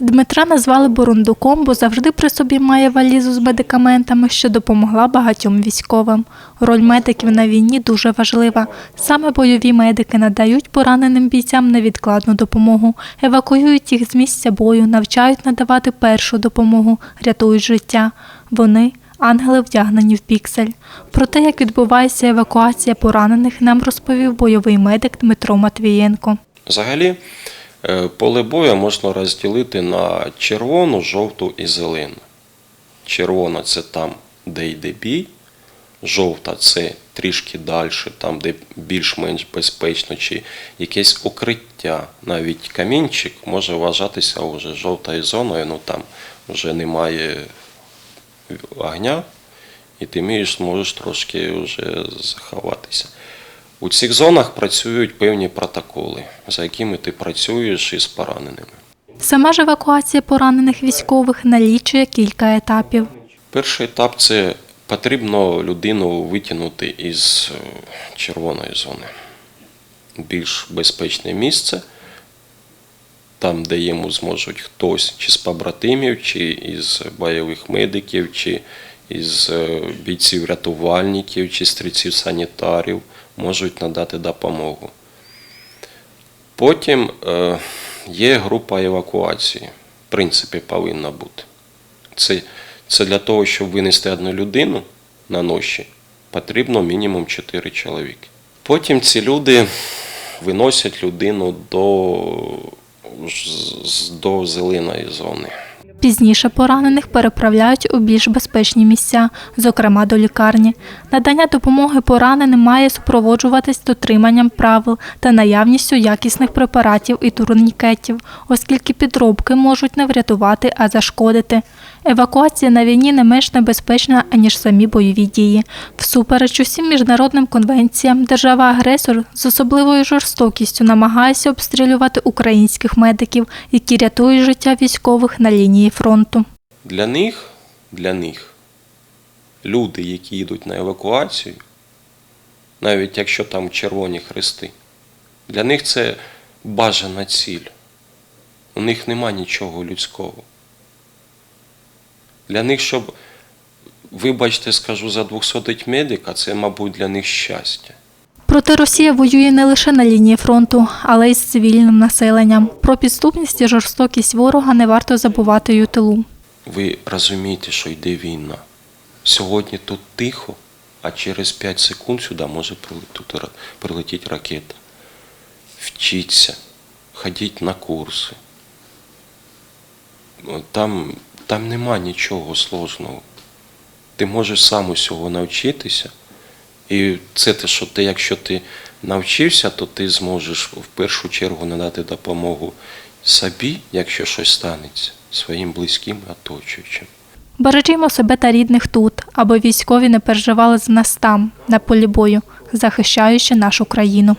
Дмитра назвали бурундуком, бо завжди при собі має валізу з медикаментами, що допомогла багатьом військовим. Роль медиків на війні дуже важлива. Саме бойові медики надають пораненим бійцям невідкладну допомогу, евакуюють їх з місця бою, навчають надавати першу допомогу, рятують життя. Вони ангели вдягнені в піксель. Про те, як відбувається евакуація поранених, нам розповів бойовий медик Дмитро Матвієнко. Взагалі, поле бою можна розділити на червону, жовту і зелену. Червона це там, де йде бій, жовта це трішки далі, там, де більш-менш безпечно, чи якесь укриття. Навіть камінчик може вважатися вже жовтою зоною, ну там вже немає огня, і ти можеш трошки вже заховатися. У цих зонах працюють певні протоколи, за якими ти працюєш із пораненими. Сама ж евакуація поранених військових налічує кілька етапів. Перший етап це потрібно людину витягнути із е, червоної зони. Більш безпечне місце, там, де йому зможуть хтось чи з побратимів, чи із бойових медиків, чи із е, бійців-рятувальників, чи стрільців-санітарів можуть надати допомогу. Потім е, є група евакуації. В принципі, повинна бути. Це, це для того, щоб винести одну людину на ноші, потрібно мінімум 4 чоловіки. Потім ці люди виносять людину до, до зеленої зони. Пізніше поранених переправляють у більш безпечні місця, зокрема до лікарні. Надання допомоги пораненим має супроводжуватись дотриманням правил та наявністю якісних препаратів і турнікетів, оскільки підробки можуть не врятувати, а зашкодити. Евакуація на війні не менш небезпечна, аніж самі бойові дії. Всупереч усім міжнародним конвенціям, держава-агресор з особливою жорстокістю намагається обстрілювати українських медиків, які рятують життя військових на лінії фронту. Для них, для них люди, які йдуть на евакуацію, навіть якщо там червоні хрести, для них це бажана ціль. У них нема нічого людського. Для них, щоб, вибачте, скажу за 200 медика, це, мабуть, для них щастя. Проте Росія воює не лише на лінії фронту, але й з цивільним населенням. Про підступність і жорстокість ворога не варто забувати й у тилу. Ви розумієте, що йде війна. Сьогодні тут тихо, а через 5 секунд сюди може прилетіти, ра- ракета. Вчіться, ходіть на курси. Там, там нема нічого сложного. Ти можеш сам усього навчитися. І це те, що ти, якщо ти навчився, то ти зможеш в першу чергу надати допомогу собі, якщо щось станеться, своїм близьким оточуючим. Бережімо себе та рідних тут, аби військові не переживали з нас там, на полі бою, захищаючи нашу країну.